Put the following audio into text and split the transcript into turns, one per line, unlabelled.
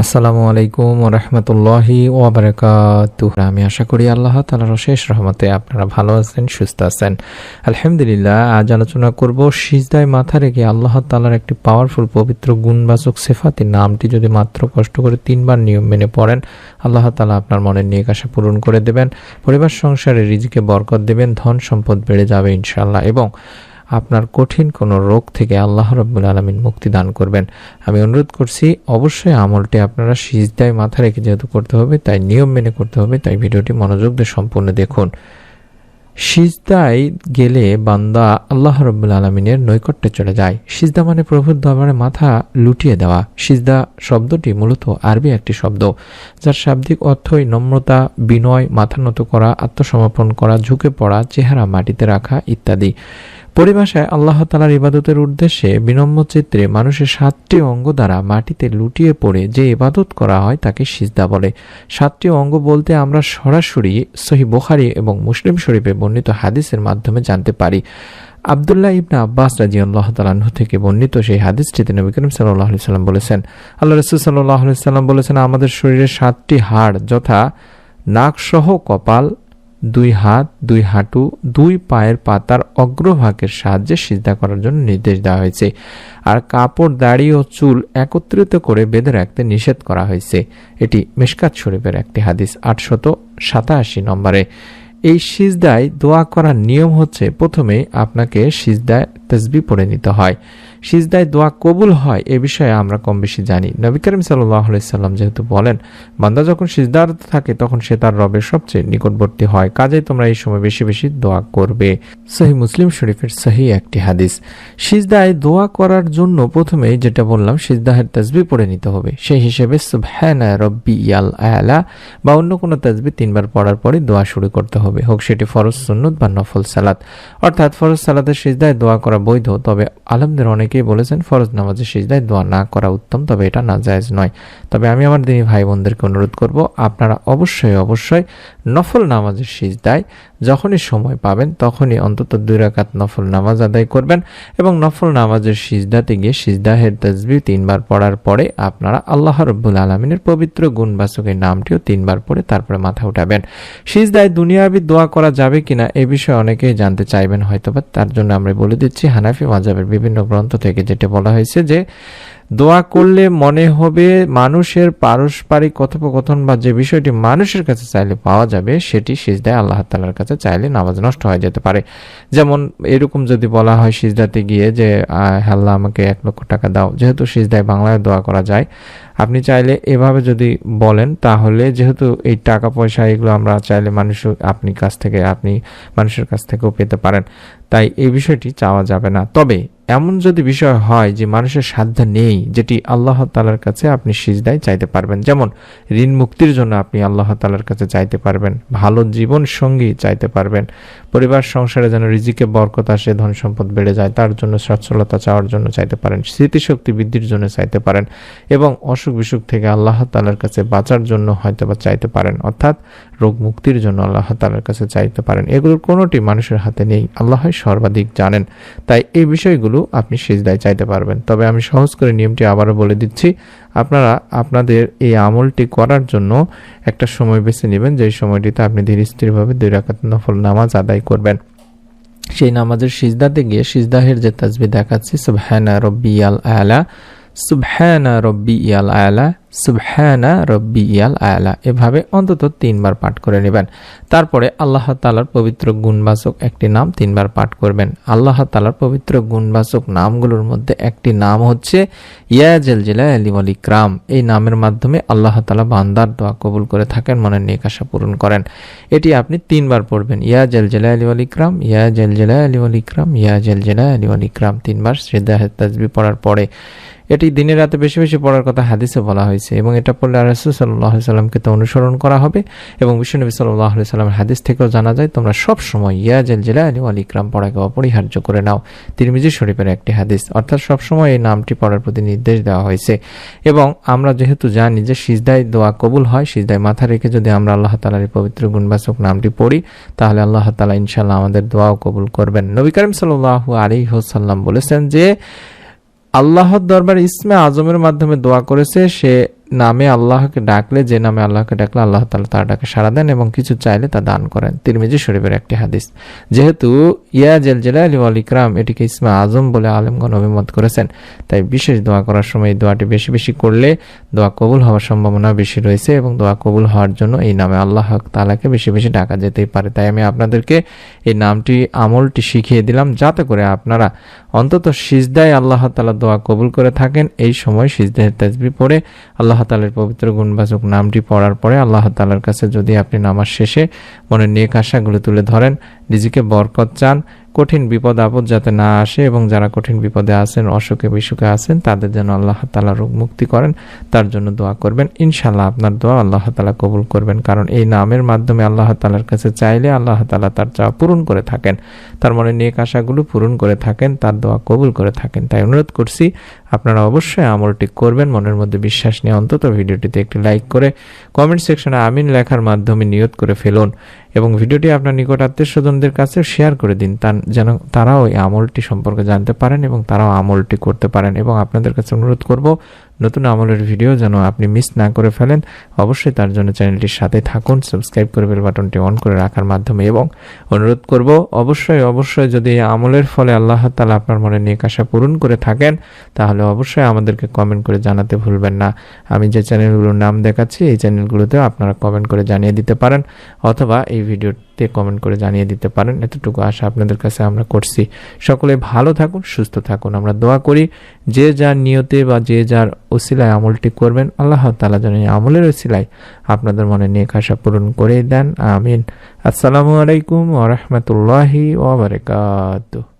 আসসালামু আলাইকুম রহমতুল্লাহি ওবরাকাতু আমি আশা করি আল্লাহ তালার শেষ রহমতে আপনারা ভালো আছেন, সুস্থ আছেন। আলহামদুলিল্লাহ, আজ আলোচনা করব সিজদায় মাথা রেখে আল্লাহ তালার একটি পাওয়ারফুল পবিত্র, গুণবাচক সেফাতি নামটি যদি মাত্র কষ্ট করে তিনবার নিয়ম মেনে পড়েন, আল্লাহ তালা আপনার মনের নিয়ে আশা পূরণ করে দেবেন। পরিবার সংসারে রিজিকে বরকত দেবেন, ধন সম্পদ বেড়ে যাবে ইনশাল্লাহ এবং আপনার কঠিন কোনো রোগ থেকে আল্লাহ রব্বুল আলমিন মুক্তি দান করবেন। আমি অনুরোধ করছি, অবশ্যই আমলটি আপনারা সিজদায় মাথা রেখে যেহেতু করতে হবে, তাই নিয়ম মেনে করতে হবে, তাই ভিডিওটি মনোযোগ দিয়ে সম্পূর্ণ দেখুন। সিজদায় গেলে বান্দা আল্লাহ রব্বুল আলমিনের নৈকট্যে চলে যায়। সিজদা মানে প্রভুর দরবারে মাথা লুটিয়ে দেওয়া। সিজদা শব্দটি মূলত আরবি একটি শব্দ, যার শাব্দিক অর্থই নম্রতা, বিনয়, মাথা নত করা, আত্মসমর্পণ করা, ঝুঁকে পড়া, চেহারা মাটিতে রাখা ইত্যাদি। পরিভাষায় আল্লাহ তালার ইবাদতের উদ্দেশ্যে বিনম্র চিত্রে মানুষের সাতটি অঙ্গ দ্বারা মাটিতে লুটিয়ে পড়ে যে ইবাদত করা হয় তাকে সিজদা বলে। সাতটি অঙ্গ বলতে আমরা সরাসরি সহি বোখারি এবং মুসলিম শরীফে বর্ণিত হাদিসের মাধ্যমে জানতে পারি। আবদুল্লাহ ইবনা আব্বাস রাজি আল্লাহ তালাহ থেকে বর্ণিত সেই হাদিসটিতে নবী করিম সাল্লাহ সাল্লাম বলেছেন, আল্লাহ রসুল সাল্লাহ সাল্লাম বলেছেন, আমাদের শরীরের সাতটি হাড়, যথা নাকসহ কপাল দুই হাত, দুই হাঁটু, দুই পায়ের পাতার অগ্রভাগের সাহায্যে সিজদা করার জন্য নির্দেশ দেওয়া হয়েছে। আর কাপড়, দাড়ি ও চুল একত্রিত করে বেঁধে রাখতে নিষেধ করা হয়েছে। এটি মিশকাত শরীফের একটি হাদিস, আটশত সাতাশি নম্বরে। এই সিজদায় দোয়া করার নিয়ম হচ্ছে, প্রথমে আপনাকে সিজদায় তসবি পড়ে নিতে হয়। সিজদায় দোয়া কবুল হয়, এ বিষয়ে আমরা কম বেশি জানি। নবী করিম সাল্লাম যেহেতু বলেন, বান্দা যখন সিজদার থাকে তখন সে তার রবের সবচেয়ে নিকটবর্তী হয় কাজে তোমরা এই সময় বেশি বেশি দোয়া করবে। সহি মুসলিম শরীফের সহি একটি হাদিস। সিজদায় দোয়া করার জন্য প্রথমেই যেটা বললাম, সিজদাহের তাজবি পড়ে নিতে হবে। সেই হিসেবে রব্বি ইয়াল আয়ালা বা অন্য কোনো তসবি তিনবার পড়ার পরে দোয়া শুরু করতে হবে। হোক সেটি ফরজ, সুন্নত বা নফল সালাত। অর্থাৎ ফরজ সালাতের সিজদায় দোয়া করা বৈধ, তবে আলমদের অনেকেই বলেছেন, ফরজ নামাজের সিজদায় দোয়া না করা উত্তম, তবে এটা না জায়েজ নয়। তবে আমি আমার দিনী ভাই বোনদেরকে অনুরোধ করব, আপনারা অবশ্যই অবশ্যই নফল নামাজের সিজদায় যখনই সময় পাবেন, তখনই অন্তত দুই রাকাত নফল নামাজ আদায় করবেন এবং নফল নামাজের সিজদাতে গিয়ে সিজদাহের তসবি তিনবার পড়ার পরে আপনারা আল্লাহ রব্বুল আলমিনের পবিত্র গুণবাচকের নামটিও তিনবার পড়ে তারপরে মাথা উঠাবেন। সিজদায় দুনিয়াবি দোয়া করা যাবে কিনা, এ বিষয়ে অনেকেই জানতে চাইবেন হয়তোবা, তার জন্য আমরা বলে দিচ্ছি, হানাফি মাজাবের বিভিন্ন গ্রন্থ থেকে যেটা বলা হয়েছে যে, দোয়া করলে মনে হবে মানুষের পারস্পরিক কথোপকথন বা যে বিষয়টি মানুষের কাছে চাইলে পাওয়া যাবে, সেটি সিজদায় আল্লাহ তালার কাছে চাইলে নামাজ নষ্ট হয়ে যেতে পারে। যেমন এরকম যদি বলা হয় সিজদাতে গিয়ে যে আল্লাহ আমাকে এক লক্ষ টাকা দাও, যেহেতু সিজদায় বাংলায় দোয়া করা যায়, আপনি চাইলে এভাবে যদি বলেন, তাহলে যেহেতু এই টাকা পয়সা এগুলো আমরা চাইলে মানুষ আপনি কাছ থেকে, আপনি মানুষের কাছ থেকেও পেতে পারেন। তাই এই বিষয়টি চাওয়া যাবে না। তবে এমন যদি বিষয় হয় যে মানুষের সাধ্য নেই, যেটি আল্লাহ তালার কাছে আপনি সিজদায় চাইতে পারবেন। যেমন, ঋণ মুক্তির জন্য আপনি আল্লাহ তালার কাছে চাইতে পারবেন। ভালো জীবন সঙ্গী চাইতে পারবেন। পরিবার, সংসারে যেন রিজিকে বরকত আসে, ধন সম্পদ বেড়ে যায়, তার জন্য সচ্ছলতা চাওয়ার জন্য চাইতে পারেন। স্মৃতিশক্তি বৃদ্ধির জন্য চাইতে পারেন এবং অসুখ বিসুখ থেকে আল্লাহ তালার কাছে বাঁচার জন্য হয়তো বা চাইতে পারেন। অর্থাৎ, রোগ মুক্তির জন্য আল্লাহ তালার কাছে চাইতে পারেন। এগুলোর কোনোটি মানুষের হাতে নেই। আল্লাহ সর্বাধিক জানেন। তাই এই বিষয়গুলো আপনি সেজদায় চাইতে পারবেন। তবে আমি সহজ করে নিয়মটি আবারও বলে দিচ্ছি, আপনারা আপনাদের এই আমলটি করার জন্য একটা সময় বেছে নেবেন, যেই সময়টিতে আপনি ধীর স্থিরভাবে দুই রাকাত নফল নামাজ আদায় করবেন। সেই নামাজের সিজদাতে গিয়ে সিজদাহের যে তাজবি দেখাচ্ছি, সুবহানা রব্বি আল আলা, সুবহানা রব্বি আল আলা সুবহানা রব্বি ইয়াল আলা। এভাবে অন্তত তিনবার পাঠ করে নেবেন। তারপরে আল্লাহ তালার পবিত্র গুণবাচক একটি নাম তিনবার পাঠ করবেন। আল্লাহ তালার পবিত্র গুণবাচক নামগুলোর মধ্যে একটি নাম হচ্ছে ইয়া জেলজিলা আলিম আলী ক্রাম এই নামের মাধ্যমে আল্লাহ তালা বান্দার দোয়া কবুল করে থাকেন মনের নিকাশা পূরণ করেন। এটি আপনি তিনবার পড়বেন। ইয়া জেলজিলা আলী আলী ক্রাম ইয়া জেলজিলা আলী আলী ক্রাম ইয়া জেলজিলা আলী আলী ক্রাম তিনবার শ্রদ্ধা তাজবি পড়ার পরে। এটি দিনের রাতে বেশি বেশি পড়ার কথা হাদিসে বলা হয়েছে এবং এটা পড়লে রাসুল সাল্লাহ সাল্লামকে তো অনুসরণ করা হবে এবং বিশ্বনবী সাল্লাহ সাল্লামের হাদিস থেকেও জানা যায়, তোমরা সব সময় ইয়াজেল জেলা আলী আলী ইকরাম পড়াকে অপরিহার্য করে নাও। তিরমিজি শরীফের একটি হাদিস, অর্থাৎ সবসময় এই নামটি পড়ার প্রতি নির্দেশ দেওয়া হয়েছে। এবং আমরা যেহেতু জানি যে সিজদায় দোয়া কবুল হয়, সিজদায় মাথা রেখে যদি আমরা আল্লাহ তালার পবিত্র গুণবাচক নামটি পড়ি, তাহলে আল্লাহ তালা ইনশাল্লাহ আমাদের দোয়াও কবুল করবেন। নবী করিম সাল্লাহ আলী হোসাল্লাম বলেছেন যে আল্লাহর দরবার ইসমে আজমের মাধ্যমে দোয়া করেছে সে নামে আল্লাহকে ডাকলে, যে নামে আল্লাহকে ডাকলে আল্লাহ তালা তার ডাকে সাড়া দেন এবং কিছু চাইলে তা দান করেন। তিরমিজি শরীফের একটি হাদিস। যেহেতু ইয়া জেল জেলালি ওয়াল ইকরাম এটিকে ইসমা আজম বলে আলেমগণ অভিমত করেছেন, তাই বিশেষ দোয়া করার সময় এই দোয়াটি বেশি বেশি করলে দোয়া কবুল হওয়ার সম্ভাবনা বেশি রয়েছে এবং দোয়া কবুল হওয়ার জন্য এই নামে আল্লাহ তালাকে বেশি বেশি ডাকা যেতেই পারে। তাই আমি আপনাদেরকে এই নামটি, আমলটি শিখিয়ে দিলাম যাতে করে আপনারা অন্তত সিজদায় আল্লাহ তালা দোয়া কবুল করে থাকেন। এই সময় সিজদাহের তাজবি পড়ে আল্লাহ তালার পবিত্র গুণবাচক নামটি পড়ার পরে আল্লাহ তালার কাছে যদি আপনি নামাজ শেষে মনের নেক আশাগুলো তুলে ধরেন, নিজেকে বরকত চান কঠিন বিপদ আপদ যাতে না আসে এবং যারা কঠিন বিপদে আছেন, অসুখে বিসুখে আছেন, তাদের যেন আল্লাহ তালা রোগ মুক্তি করেন, তার জন্য দোয়া করবেন। ইনশাল্লাহ আপনার দোয়া আল্লাহ তালা কবুল করবেন, কারণ এই নামের মাধ্যমে আল্লাহ তালার কাছে চাইলে আল্লাহ তালা তার চাওয়া পূরণ করে থাকেন। তার মনে নেক আশাগুলো পূরণ করে থাকেন, তার দোয়া কবুল করে থাকেন। তাই অনুরোধ করছি, আপনারা অবশ্যই আমলটি করবেন, মনের মধ্যে বিশ্বাস নিয়ে অন্তত ভিডিওটিতে একটি লাইক করে কমেন্ট সেকশনে আমিন লেখার মাধ্যমে নিয়ত করে ফেলুন। এবং ভিডিওটি আপনার নিকট আত্মীয় স্বজনদের কাছে শেয়ার করে দিন তার যেন তারাও এই আমলটি সম্পর্কে জানতে পারেন এবং তারাও আমলটি করতে পারেন। এবং আপনাদের কাছে অনুরোধ করব নতুন আমলের ভিডিও যেন আপনি মিস না করে ফেলেন, অবশ্যই তার জন্য চ্যানেলটির সাথে থাকুন সাবস্ক্রাইব করে বেল বাটনটি অন করে রাখার মাধ্যমে এবং অনুরোধ করব, অবশ্যই অবশ্যই যদি এই আমলের ফলে আল্লাহ তালা আপনার মনে নিয়ে আশা পূরণ করে থাকেন, তাহলে অবশ্যই আমাদেরকে কমেন্ট করে জানাতে ভুলবেন না। আমি যে চ্যানেলগুলোর নাম দেখাচ্ছি, এই চ্যানেলগুলোতেও আপনারা কমেন্ট করে জানিয়ে দিতে পারেন, অথবা এই ভিডিওতে কমেন্ট করে জানিয়ে দিতে পারেন। এতটুকু আশা আপনাদের কাছে আমরা করছি। সকলে ভালো থাকুন, সুস্থ থাকুন। আমরা দোয়া করি, যে যার নিয়তে বা যে যার ওসিলায় আমলটি করবেন, আল্লাহ তালা যেন এই আমলের ওসিলায় আপনাদের মনে নেক আশা পূরণ করে দেন। আমিন। আসসালামু আলাইকুম ওরহমতুল্লাহি ওবরাকাতুহ